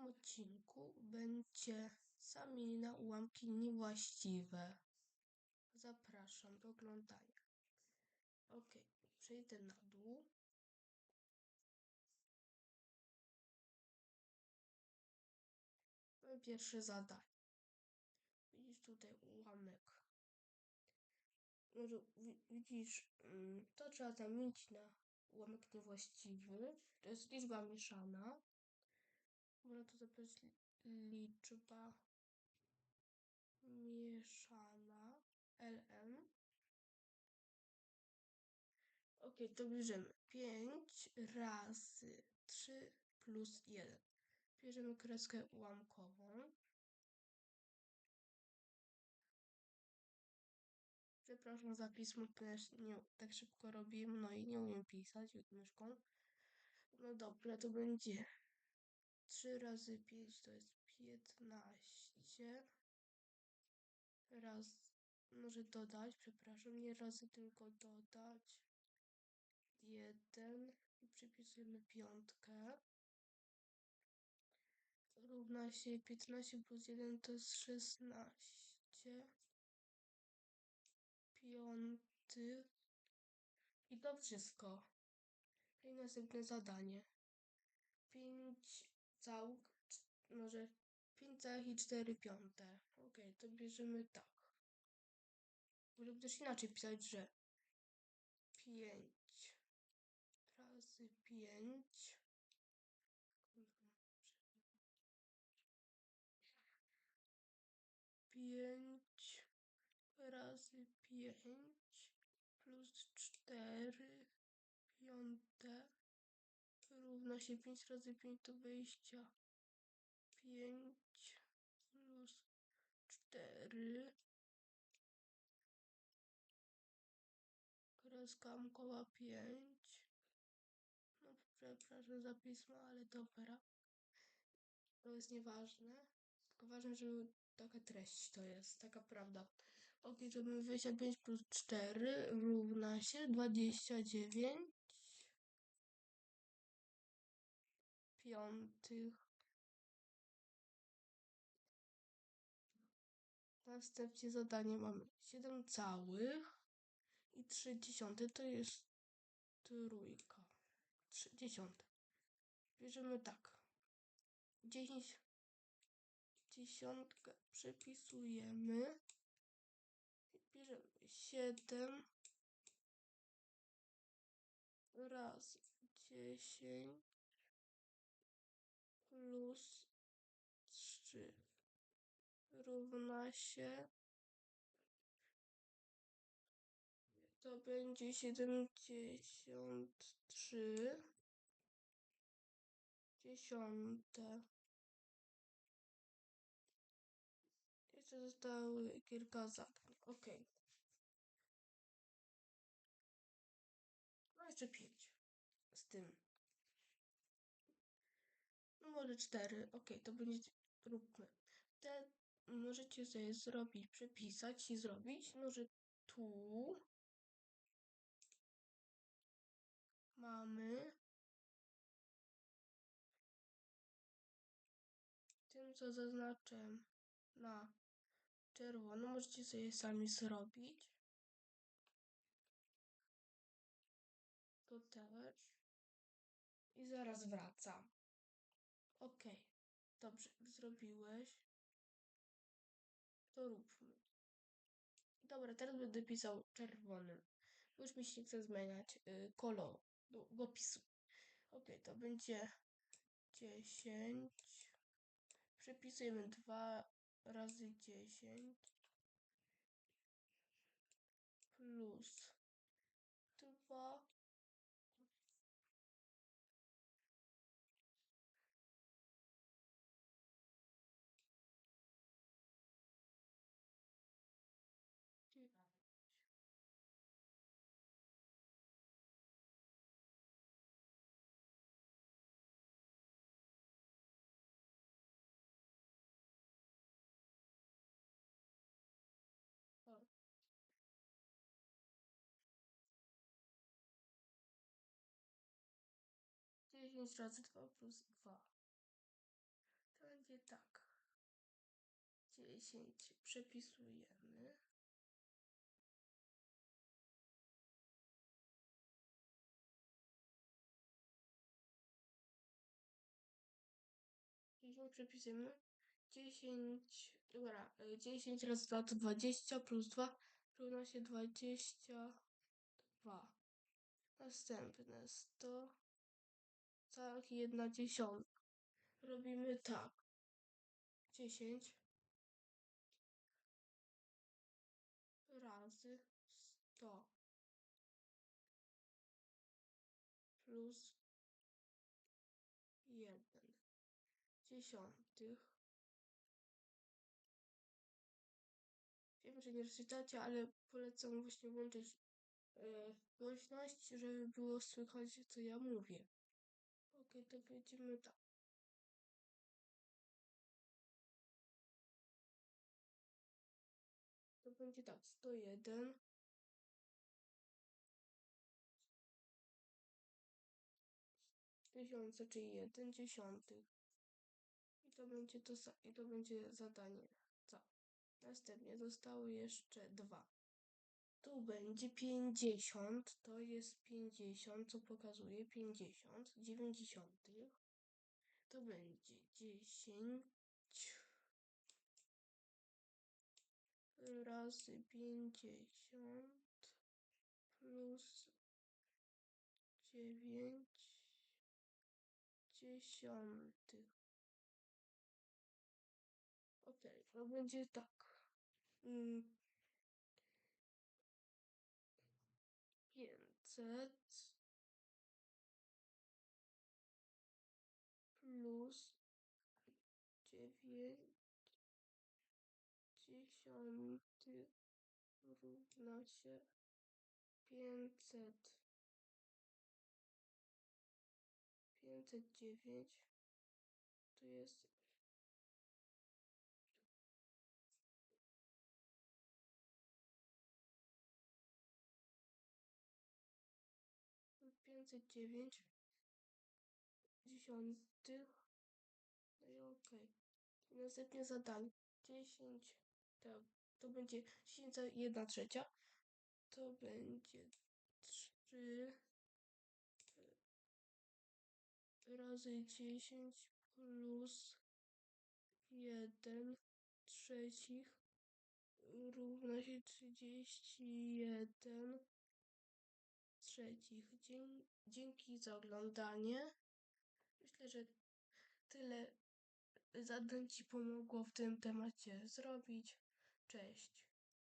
tym odcinku będzie zamienienie na ułamki niewłaściwe. Zapraszam do oglądania. Ok, przejdę na dół. No i pierwsze zadanie. Widzisz tutaj ułamek. Może wi- widzisz, mm, to trzeba zamienić na ułamek niewłaściwy. To jest liczba mieszana. Można to li- liczba mieszana ln. Ok, to bierzemy 5 razy 3 plus 1. Bierzemy kreskę ułamkową. Przepraszam za pismo, ponieważ nie tak szybko robiłem, no i nie umiem pisać myszką. No dobra, to będzie 3 razy 5 to jest 15. Raz, może dodać, przepraszam, nie razy tylko dodać. 1 i przypisujemy piątkę. Równa się 15 plus 1 to jest 16. Piąty. I to wszystko. I następne zadanie. 5 całk, może 5 całych i 4 piąte. Ok, to bierzemy tak. Możemy też inaczej pisać, że 5 razy 5 5 razy 5 plus 4 piąte równa się 5 razy 5 to 25 plus 4 kreska koła 5 no przepraszam za pismo, ale dobra. To jest nieważne. Tylko ważne, żeby taka treść to jest, taka prawda. Ok, to mamy 25 plus 4 równa się 29 piątych Następnie zadanie mamy 7 całych i 3 dziesiąte to jest trójka. 3 dziesiąte. Bierzemy tak. 10 dziesiątkę przepisujemy. Bierzemy 7 razy 10 plus 3 równa się to będzie 73 dziesiąte. Jeszcze zostały kilka zadań. Ok. No jeszcze 5 z tym. Może 4. Ok, to będzie. Róbmy. Te możecie sobie zrobić, przepisać i zrobić. No, że tu mamy tym, co zaznaczę na czerwono, możecie sobie sami zrobić. To też. I zaraz wracam. Ok. Dobrze, zrobiłeś. To róbmy. Dobra, teraz będę pisał czerwonym. Już mi się nie chce zmieniać y, kolor długopisu. Ok, to będzie 10. Przepisujemy 2 razy 10 plus 2 9 razy 2 plus 2. To będzie tak. 10 przepisujemy. Dziesięć przepisujemy. 10, dobra, 10 razy 2 to 20 plus 2 równa się 22. Następne 100 całych 1 dziesiątka. Robimy tak. 10 razy 100 plus 1 dziesiątych. Wiem, że nie rozczytacie, ale polecam właśnie włączyć e, głośność, żeby było słychać, co ja mówię. To będziemy tak. To będzie tak, 101 tysiące, czyli 1 dziesiątych. I to będzie to i to będzie zadanie. Co? Następnie zostały jeszcze dwa. Tu będzie 50, to jest 50, co pokazuje 50, 90. To będzie 10 razy 50 plus 9 dziesiątych. Ok, to będzie tak. 500 plus 9 dziesiątych równa się 500. 509 to jest pięćset dziewięć dziesiątych. No i okej. I następnie zadanie. 10 to, to będzie 10 za 1 trzecia. To będzie 3 razy 10 plus 1 trzecich równa się 31 trzecich. Dzięki za oglądanie. Myślę, że tyle zadań Ci pomogło w tym temacie zrobić. Cześć.